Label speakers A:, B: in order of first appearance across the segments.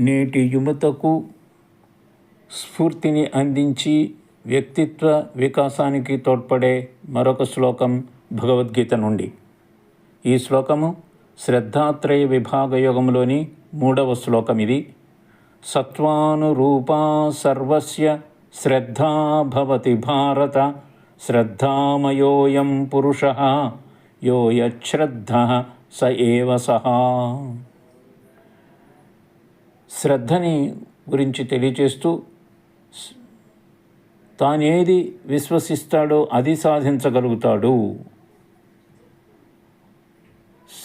A: నేటి యువతకు స్ఫూర్తిని అందించి వ్యక్తిత్వ వికాసానికి తోడ్పడే మరొక శ్లోకం భగవద్గీత నుండి. ఈ శ్లోకము శ్రద్ధాత్రయ విభాగ యోగంలోని మూడవ శ్లోకం ఇది సత్వానురూపా సర్వస్య శ్రద్ధా భవతి భారత శ్రద్ధామయోయం పురుష యో యశ్రద్ధ స ఏవ సహా. శ్రద్ధని గురించి తెలియచేస్తూ తానేది విశ్వసిస్తాడో అది సాధించగలుగుతాడు.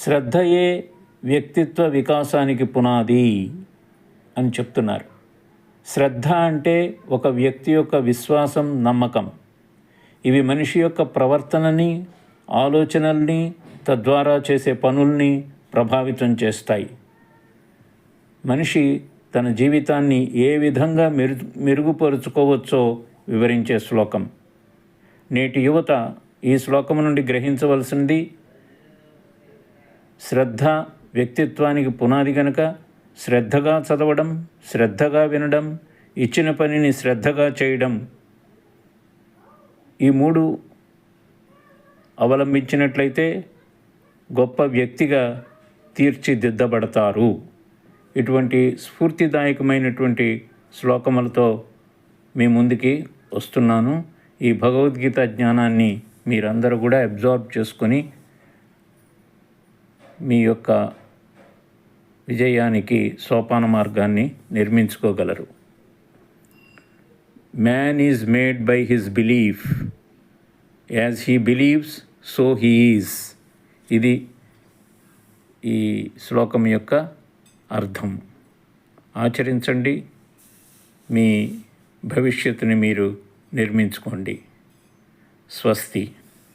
A: శ్రద్ధయే వ్యక్తిత్వ వికాసానికి పునాది అని చెప్తున్నారు. శ్రద్ధ అంటే ఒక వ్యక్తి యొక్క విశ్వాసం నమ్మకం. ఇవి మనిషి యొక్క ప్రవర్తనని ఆలోచనల్ని తద్వారా చేసే పనుల్ని ప్రభావితం చేస్తాయి. మనిషి తన జీవితాన్ని ఏ విధంగా మెరు మెరుగుపరుచుకోవచ్చో వివరించే శ్లోకం. నేటి యువత ఈ శ్లోకం నుండి గ్రహించవలసింది శ్రద్ధ వ్యక్తిత్వానికి పునాది గనక శ్రద్ధగా చదవడం శ్రద్ధగా వినడం ఇచ్చిన పనిని శ్రద్ధగా చేయడం ఈ మూడు అవలంబించినట్లయితే గొప్ప వ్యక్తిగా తీర్చిదిద్దబడతారు. ఇటువంటి స్ఫూర్తిదాయకమైనటువంటి శ్లోకములతో మీ ముందుకి వస్తున్నాను. ఈ భగవద్గీత జ్ఞానాన్ని మీరందరూ కూడా అబ్జార్బ్ చేసుకొని మీ యొక్క విజయానికి సోపాన మార్గాన్ని నిర్మించుకోగలరు. Man is made by his belief as he believes so he is ఇది ఈ శ్లోకం యొక్క అర్థం. ఆచరించండి. మీ భవిష్యత్తుని మీరు నిర్మించుకోండి. స్వస్తి.